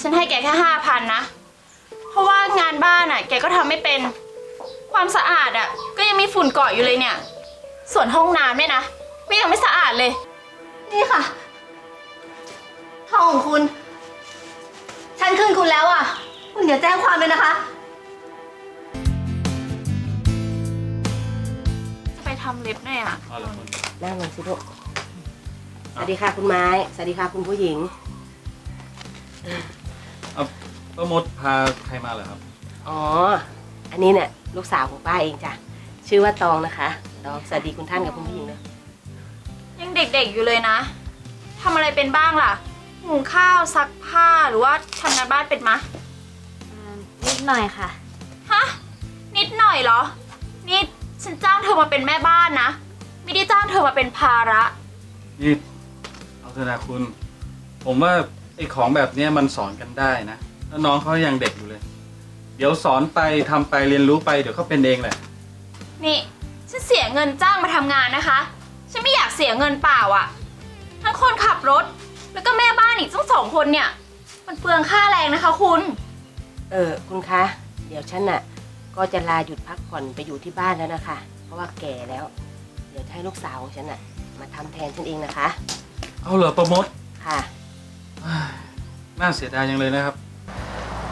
ฉันให้แกแค่ห้าพันนะ เพราะว่างานบ้านอะ แกก็ทำไม่เป็น ความสะอาดอะ ก็ยังมีฝุ่นเกาะอยู่เลยเนี่ย ส่วนห้องน้ำเนี่ยนะก็ยังไม่สะอาดเลย นี่ค่ะทองของคุณ ฉันคืนคุณแล้วอะ คุณเดี๋ยวแจ้งความเลยนะคะ จะไปทำเล็บหน่อยอะเอาละคุณนั่งลงสิลูกสวัสดีค่ะคุณไม้ สวัสดีค่ะคุณผู้หญิงเอา ป้ามดพาใครมาเหรอครับ อ๋อ อันนี้เนี่ยลูกสาวของป้าเองจ้ะ ชื่อว่าตองนะคะ ตองสวัสดีคุณท่านกับคุณผู้หญิงนะยังเด็กๆอยู่เลยนะทำอะไรเป็นบ้างล่ะหุงข้าวซักผ้าหรือว่าทำงานบ้านเป็นมะนิดหน่อยค่ะ ฮะนิดหน่อยเหรอ นี่ฉันจ้างเธอมาเป็นแม่บ้านนะ ไม่ได้จ้างเธอมาเป็นภาระ นี่เอาเถอะนะคุณ ผมว่าไอ้ของแบบเนี้ยมันสอนกันได้นะ แล้วน้องเขายังเด็กอยู่เลย เดี๋ยวสอนไปทำไปเรียนรู้ไปเดี๋ยวเขาเป็นเองแหละ นี่ ฉันเสียเงินจ้างมาทำงานนะคะ ฉันไม่อยากเสียเงินเปล่าอะทั้งคนขับรถ แล้วก็แม่บ้านอีกทั้งสองคนเนี่ย มันเปลืองค่าแรงนะคะคุณ เออคุณคะ เดี๋ยวฉันน่ะ ก็จะลาหยุดพักผ่อนไปอยู่ที่บ้านแล้วนะคะ เพราะว่าแก่แล้ว เดี๋ยวจะให้ลูกสาวของฉันน่ะ มาทำแทนฉันเองนะคะ เอาเหรอป้ามดค่ะ น่าเสียดายยังเลยนะครับ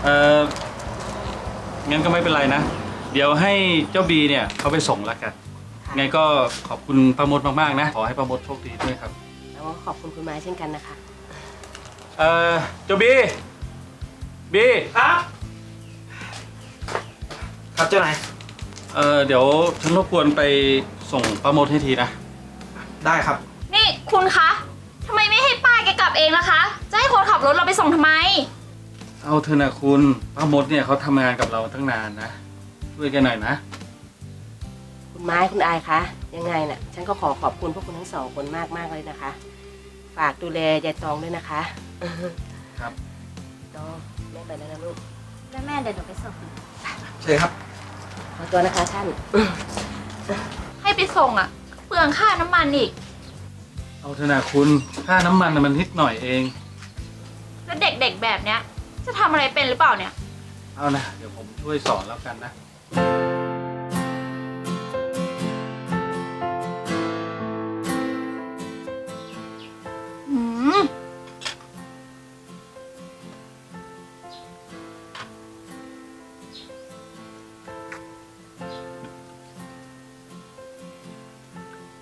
เอองั้นก็ไม่เป็นไรนะ เดี๋ยวให้เจ้าบีเนี่ยเขาไปส่งแล้วกันค่ะไงก็ขอบคุณป้ามดมากๆนะ ขอให้ป้ามดโชคดีด้วยครับ แล้วก็ขอบคุณคุณไม้เช่นกันนะคะ เออเจ้าบี บี ครับ ครับเจ้านายเออเดี๋ยวฉันรบกวนไปส่งป้ามดให้ทีนะ ได้ครับ นี่คุณคะทำไมไม่ให้ป้าแกกลับเองล่ะคะ จะให้คนขับรถเราไปส่งทำไม เอาเถอะนะคุณป้ามดเนี่ยเขาทำงานกับเราตั้งนานนะ ช่วยกันหน่อยนะ คุณไม้คุณอายคะยังไงน่ะ ฉันก็ขอขอบคุณพวกคุณทั้งสองคนมากมากๆเลยนะคะ ฝากดูแลยายตองด้วยนะคะครับ ตองแม่ไปแล้วนะลูกแล้วแม่เดี๋ยวหนูไปส่งเชิญครับ ขอตัวนะคะท่าน ให้ไปส่งอะเปลืองค่าน้ำมันอีก เอาเถอะนะคุณค่าน้ำมันน่ะมันนิดหน่อยเอง แล้วเด็กๆแบบเนี้ย จะทำอะไรเป็นหรือเปล่าเนี่ย เอานะ เดี๋ยวผมช่วยสอนแล้วกันนะ หืม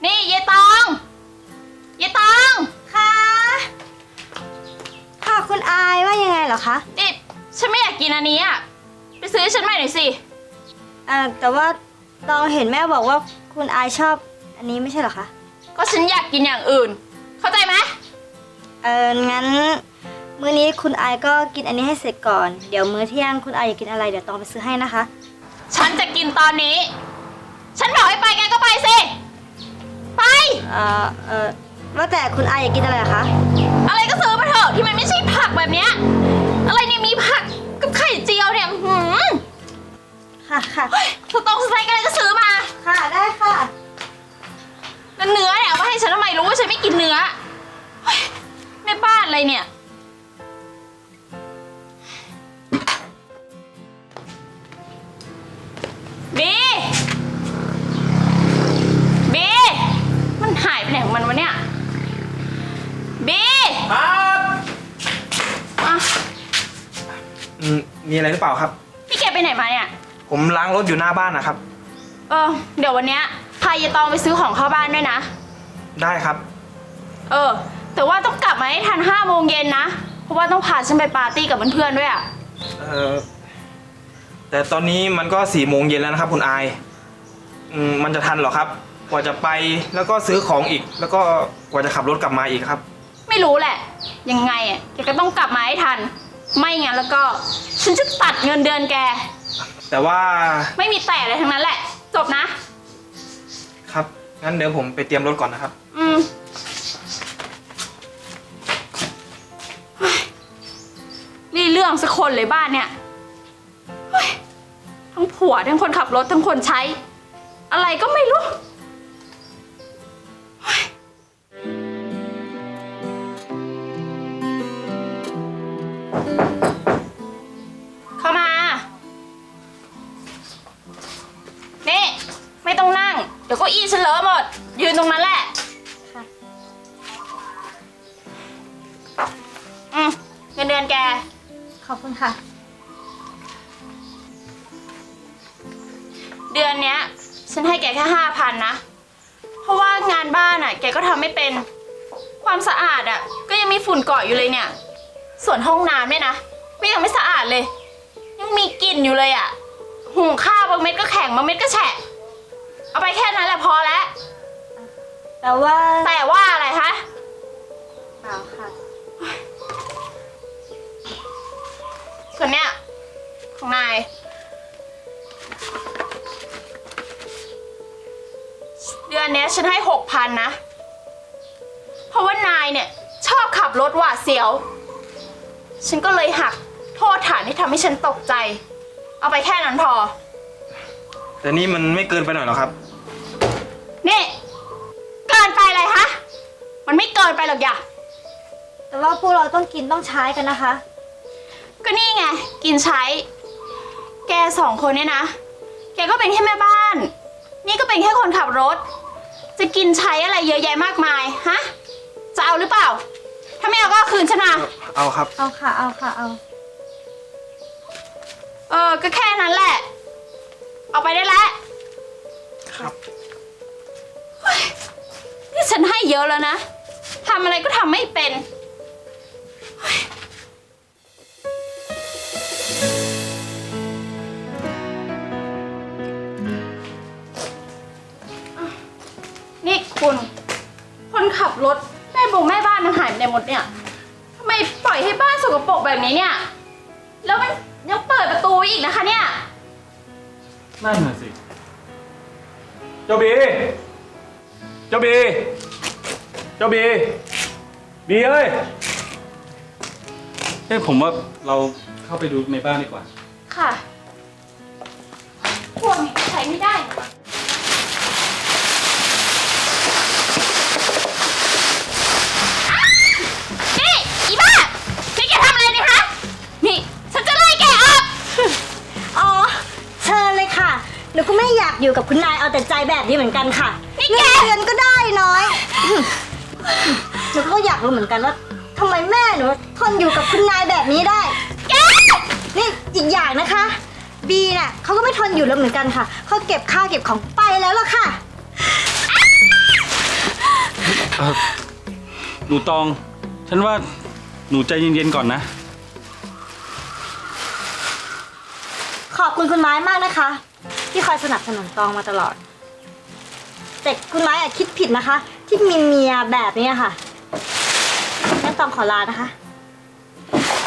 นี่เยตองเยตอง ค่ะ ค่ะคุณอายว่ายังไงเหรอคะนี่ฉันไม่อยา กกินอันนี้อะไปซื้อให้ฉันใหม่หน่อยสิ อ่าแต่ว่าตองเห็นแม่บอกว่าคุณอายชอบอันนี้ไม่ใช่เหรอคะ ก็ฉันอยากกินอย่างอื่น เข้าใจไหมเอองั้น มื้อนี้คุณอายก็กินอันนี้ให้เสร็จก่อน เดี๋ยวมื้อเที่ยงคุณอายอยากกินอะไรเดี๋ยวตองไปซื้อให้นะคะ ฉันจะกินตอนนี้ ฉันบอกให้ไปแกก็ไปสิ ไป เออเออว่าแต่คุณอายอยากกินอะไรเหรอคะ อะไรก็ซื้อมาเถอะที่มันไม่ใช่ผักแบบเนี้ยอะไรเนี่ยมีผัก กับไข่เจียวเนี่ยหืมค่ะค่ะเฮ้ยสตองสไตล์อะไรก็ซื้อมาค่ะได้ค่ะ แล้วเนื้อเนี่ยเอามาให้ฉันทำไมรู้ว่าฉันไม่กินเนื้อเฮ้ยแม่บ้านอะไรเนี่ย อะไรหรือเปล่าครับพี่แกไปไหนมาเนี่ย ผมล้างรถอยู่หน้าบ้านนะครับ เออ เดี๋ยววันเนี้ยพายายตองไปซื้อของเข้าบ้านด้วยนะ ได้ครับ เออ แต่ว่าต้องกลับมาให้ทันห้าโมงเย็นนะ เพราะว่าต้องพาฉันไปปาร์ตี้กับเพื่อนๆด้วยอะเออแต่ตอนนี้มันก็สี่โมงเย็นแล้วนะครับ คุณอายอืมมันจะทันเหรอครับ กว่าจะไปแล้วก็ซื้อของอีก แล้วก็กว่าจะขับรถกลับมาอีกครับ ไม่รู้แหละ ยังไงอะแกก็ต้องกลับมาให้ทัน ไม่งั้นแล้วก็ ฉันจะตัดเงินเดือนแก แต่ว่าไม่มีแต่อะไรทั้งนั้นแหละ จบนะ ครับ งั้นเดี๋ยวผมไปเตรียมรถก่อนนะครับ อืมเฮ้ยนี่เรื่องสักคนเลยบ้านเนี่ยเฮ้ยทั้งผัวทั้งคนขับรถทั้งคนใช้ อะไรก็ไม่รู้ เส่วนห้องน้ำเนี่ยนะก็ยังไม่สะอาดเลย ยังมีกลิ่นอยู่เลยอะ หุงข้าวบางเม็ดก็แข็งบางเม็ดก็แฉะ เอาไปแค่นั้นแหละพอแล้ว แต่ว่าแต่ว่าอะไรคะ เปล่าค่ะ ส่วนเนี้ยของนาย เดือนเนี้ยฉันให้หกพันนะ เพราะว่านายเนี่ย ชอบขับรถหวาดเสียว ฉันก็เลยหักโทษฐานที่ทำให้ฉันตกใจ เอาไปแค่นั้นพอ แต่นี่มันไม่เกินไปหน่อยเหรอครับ นี่ เกินไปเลยฮะ มันไม่เกินไปหรอกอย่าแต่ว่าพวกเราต้องกินต้องใช้กันนะคะ ก็นี่ไง กินใช้ แกสองคนเนี่ยนะ แกก็เป็นแค่แม่บ้าน นี่ก็เป็นแค่คนขับรถ จะกินใช้อะไรเยอะแยะมากมาย ฮะ จะเอาหรือเปล่า ถ้าไม่เอาก็เอาคืนฉันมา เอาครับ เอาค่ะ เอาค่ะ เอา เออ ก็แค่นั้นแหละ เอาไปได้แล้วครับนี่ฉันให้เยอะแล้วนะ ทำอะไรก็ทำไม่เป็น นี่คุณ คนขับรถแม่บงแม่บ้าน มันหายไปไหนหมดเนี่ยทำไมปล่อยให้บ้านสกปรกแบบนี้เนี่ย แล้วมันยังเปิดประตูอีกนะคะเนี่ย นั่นน่ะสิ เจ้าบี เจ้าบี เจ้าบี บีเอ้ยเอ้ผมว่าเราเข้าไปดูในบ้านดีกว่า ค่ะพวกนี้ใช้ไม่ได้นะ คุณนายเอาแต่ใจแบบนี้เหมือนกันค่ะนี่เงิแกนเดือนก็ได้น้อยหนูก็อยากรู้เหมือนกันว่าทำไมแม่หนูทนอยู่กับคุณนายแบบนี้ได้แกนี่อีกอย่างนะคะ บีน่ะเขาก็ไม่ทนอยู่แล้วเหมือนกันค่ะ เขาเก็บข้าวเก็บของไปแล้วล่ะค่ะ เออหนูตอง ฉันว่าหนูใจเย็นๆก่อนนะ ขอบคุณคุณไม้มากนะคะ ที่คอยสนับสนุนตองมาตลอด แต่คุณไม้อะคิดผิดนะคะ ที่มีเมียแบบนี้ค่ะงั้นตองขอลานะคะ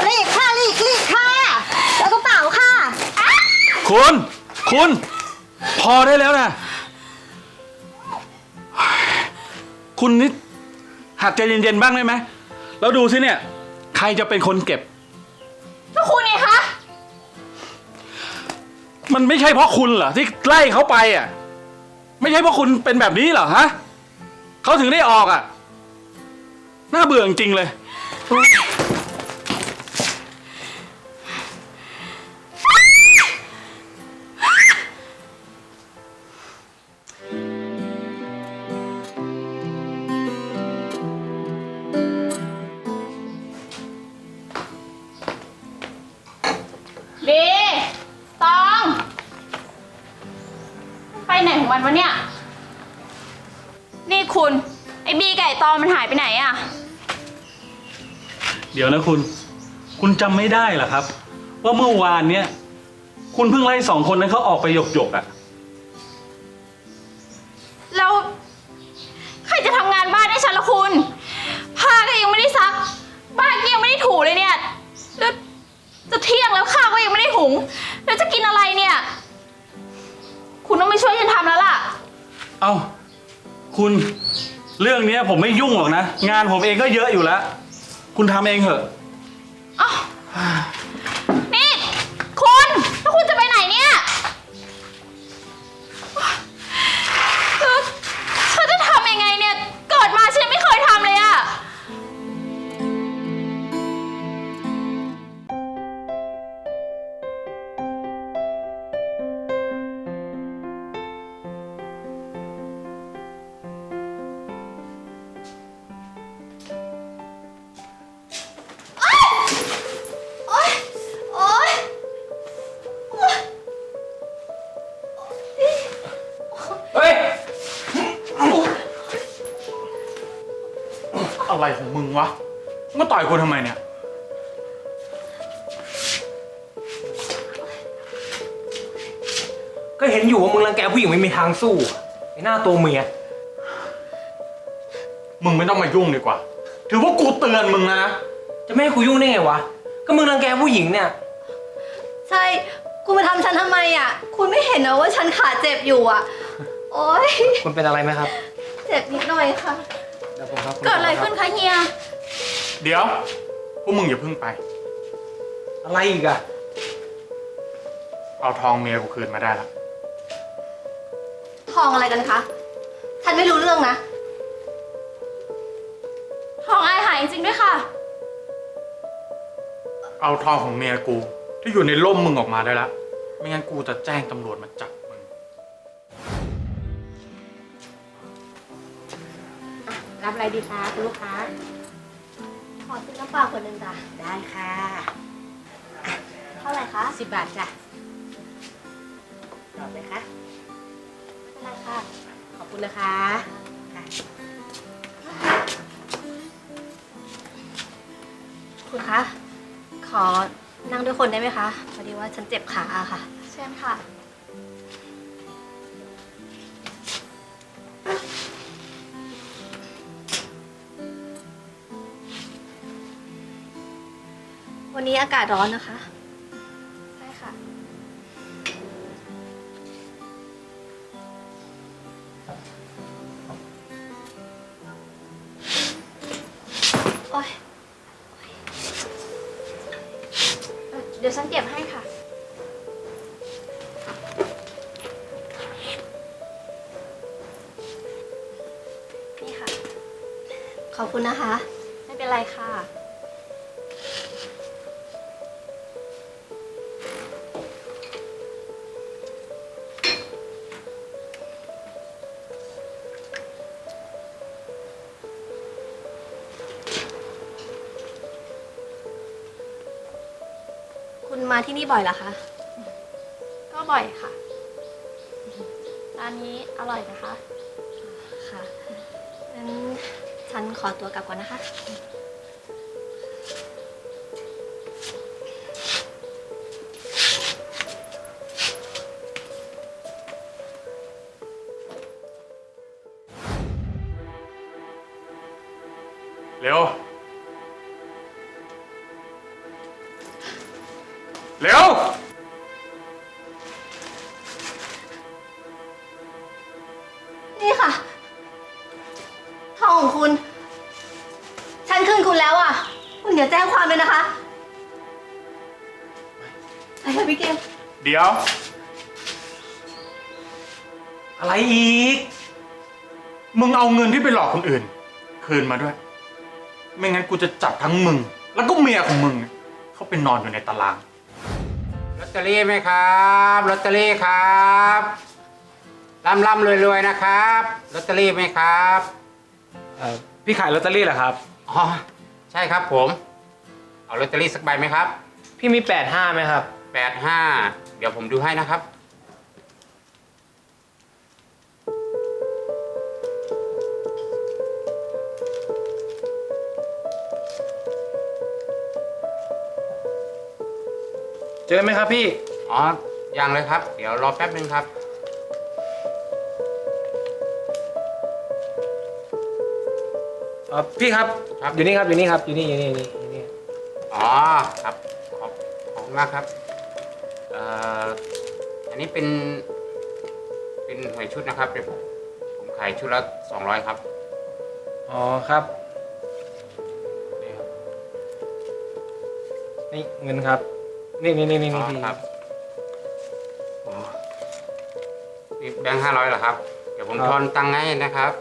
รีบค่ะรีบรีบค่ะแล้วก็เป๋าค่ะ คุณ คุณ พอได้แล้วนะคุณนิดหัดใจเย็นๆบ้างได้ไหม แล้วดูสิเนี่ย ใครจะเป็นคนเก็บ ก็คุณไงคะ มันไม่ใช่เพราะคุณเหรอที่ไล่เขาไปอะ ไม่ใช่เพราะคุณเป็นแบบนี้เหรอฮะเขาถึงได้ออกอะ น่าเบื่อจริงๆเลย ตองมันหายไปไหนอะเดี๋ยวนะคุณ คุณจำไม่ได้เหรอครับ ว่าเมื่อวานเนี้ยคุณเพิ่งไล่สองคนนั้นเขาออกไปหยกๆอะแล้วใครจะทำงานบ้านให้ฉันละคุณ ผ้าก็ยังไม่ได้ซัก บ้านก็ยังไม่ได้ถูเลยเนี่ย แล้วจะเที่ยงแล้วข้าวก็ยังไม่ได้หุง แล้วจะกินอะไรเนี่ย คุณต้องไม่ช่วยฉันทำแล้วล่ะ เอ้า คุณ เรื่องเนี้ยผมไม่ยุ่งหรอกนะ งานผมเองก็เยอะอยู่แล้ว คุณทำเองเถอะ อ้าว อะไรของมึงวะมึงมาต่อยกูทำไมเนี่ย ก็เห็นอยู่ว่ามึงรังแกผู้หญิงไม่มีทางสู้อะไอ้หน้าตัวเมีย มึงไม่ต้องมายุ่งดีกว่า ถือว่ากูเตือนมึงนะ จะไม่ให้กูยุ่งได้ไงวะ ก็มึงรังแกผู้หญิงเนี่ย ใช่ คุณมาทำฉันทำไมอะ คุณไม่เห็นเหรอว่าฉันขาเจ็บอยู่อะ โอ๊ย คุณเป็นอะไรไหมครับ เจ็บนิดหน่อยค่ะ เดี๋ยวผมครับคุณเกิดอะไรหมขึ้นคะเฮีย เดี๋ยว พวกมึงอย่าเพิ่งไป อะไรอีกอะเอาทองเมียกูคืนมาได้แล้วทองอะไรกันคะ ฉันไม่รู้เรื่องนะ ทองอายหายจริงๆด้วยค่ะ เอาทองของเมียกู ที่อยู่ในร่มมึงออกมาได้แล้วไม่งั้นกูจะแจ้งตำรวจมาจับ รับอะไรดีคะคุณลูกค้า ขอซื้อน้ำเปล่าคนหนึ่งจ้ะได้ค่ะเท่าไหร่คะสิบบาทจ้ะตอบเลยคะไม่เป็นไรค่ะ ขอบคุณนะคะค่ะคุณคะ ขอนั่งด้วยคนได้ไหมคะ พอดีว่าฉันเจ็บขาอะค่ะ เชิญค่ะ นนี้อากาศร้อนนะคะ ใช่ค่ะ โอ๊ยเอ่อเดี๋ยวฉันเก็บให้ค่ะ นี่ค่ะ ขอบคุณนะคะ ไม่เป็นไรค่ะ มาที่นี่บ่อยเหรอคะ ก็บ่อยค่ะ ร้านนี้อร่อยนะคะ ค่ะ งั้นฉันขอตัวกลับก่อนนะคะ เร็ว เร็ว นี่ค่ะทองของคุณ ฉันคืนคุณแล้วอะ คุณเดี๋ยวแจ้งความเลยนะคะไปค่ะพี่เกมเดี๋ยว อะไรอีก มึงเอาเงินที่ไปหลอกคนอื่น คืนมาด้วย ไม่งั้นกูจะจับทั้งมึง แล้วก็เมียของมึง เข้าไปนอนอยู่ในตาราง ลอตเตอรี่ไหมครับลอตเตอรี่ครับร่ำร่ำรวยรวยนะครับลอตเตอรี่ไหมครับเอ่อพี่ขายลอตเตอรี่เหรอครับ อ๋อใช่ครับผม เอาลอตเตอรี่สักใบไหมครับพี่มีแปดห้าไหมครับ แปดห้าเดี๋ยวผมดูให้นะครับ เจอไหมครับพี่ อ๋อ ยังเลยครับ เดี๋ยวรอแป๊บนึงครับ เอ่อพี่ครับ ครับ อยู่นี่ครับ อยู่นี่ครับ อยู่นี่ อยู่นี่อยู่นี่อยู่นี่อ๋อ ครับ ขอบขอบคุณมากครับ เอ่อ อันนี้เป็น เป็นหวยชุดนะครับเดี๋ยวผมผมขายชุดละสองร้อยครับ อ๋อครับ นี่ครับ นี่เงินครับ นี่นี่นี่นี่อ๋นี่อพี่ครับโอ้นี่แบงค์ห้าร้อยเหรอครับ เดี๋ยวผมทอนตังค์ให้นะครับ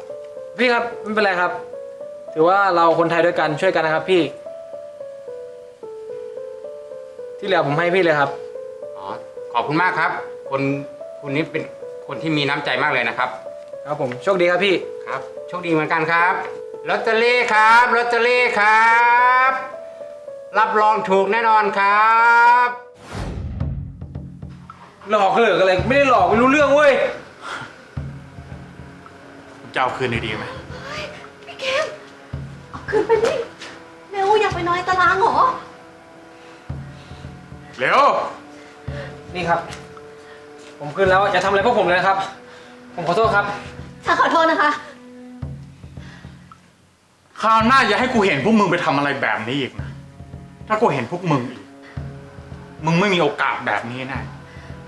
พี่ครับไม่เป็นไรครับ ถือว่าเราคนไทยด้วยกันช่วยกันนะครับพี่ ที่เหลือผมให้พี่เลยครับ อ๋อ ขอบคุณมากครับ คนคุณนี้เป็นคนที่มีน้ำใจมากเลยนะครับ ครับผมโชคดีครับพี่ ครับ โชคดีเหมือนกันครับ ลอตเตอรี่ครับ ลอตเตอรี่ครับ รับรองถูกแน่นอนครับ หลอกเหลือกอะไรไม่ได้หลอกไม่รู้เรื่องเว้ยจะเอาคืนดีๆไหมพี่เกมคืนไปดิเร็วอยากไปนอนในตารางเหรอ เร็ว นี่ครับ ผมขึ้นแล้วอย่าทำอะไรพวกผมเลยนะครับ ผมขอโทษครับ ฉันขอโทษนะคะ คราวหน้าอย่าให้กูเห็นพวกมึงไปทำอะไรแบบนี้อีกนะ ถ้ากูเห็นพวกมึงอีก มึงไม่มีโอกาสแบบนี้แน่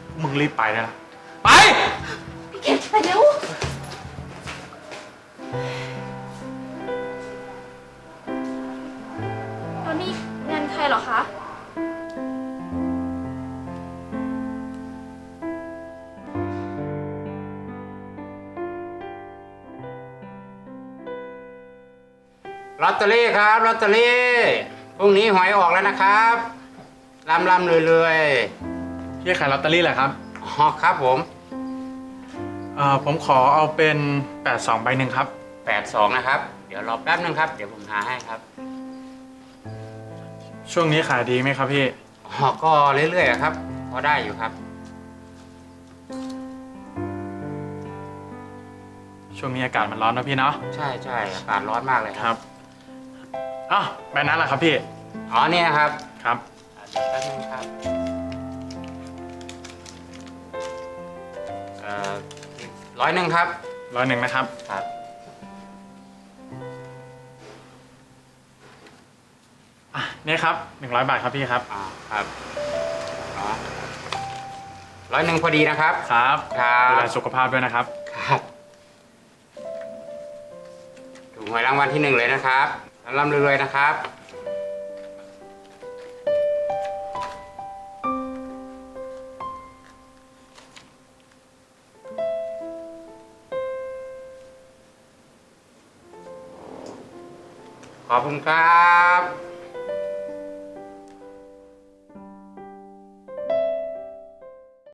พวกมึงรีบไปได้ละไป พี่เกดไปเร็ว แล้วนี่เงินใครเหรอคะ ลอตเตอรี่ครับ ลอตเตอรี่ พรุ่งนี้หวยออกแล้วนะครับลำลำๆรวยพี่ขายลอตเตอรี่แหละครับๆอ๋อครับผม เอ่อผมขอเอาเป็น 82ใบหนึ่งครับ 82 นะครับ เดี๋ยวรอแป๊บนึงครับ เดี๋ยวผมหาให้ครับช่วงนี้ขายดีไหมครับพี่ อ๋อก็เรื่อยๆอะครับ พอได้อยู่ครับ ช่วงนี้อากาศมันร้อนนะพี่เนาะ ใช่ใช่อากาศร้อนมากเลยคครัรับ บ อ้าวใบนั้นแหละครับพี่ อ๋อเนี่ยนะครับครับอะเดี๋ยวแป๊บนึงครับเอ่อร้อยหนึ่งครับ ร้อยหนึ่งนะครับ ครับ อะนี่ครับหนึ่งร้อยบาทครับพี่ครับ อ่า ครับอ๋อร้อยหนึ่งพอดีนะครับ ครับครับดูแลสุขภาพด้วยนะครับ ครับ ถูกหวยรางวัลที่หนึ่งเลยนะครับ ร่ำรวยๆนะครับ ขอบคุณครับ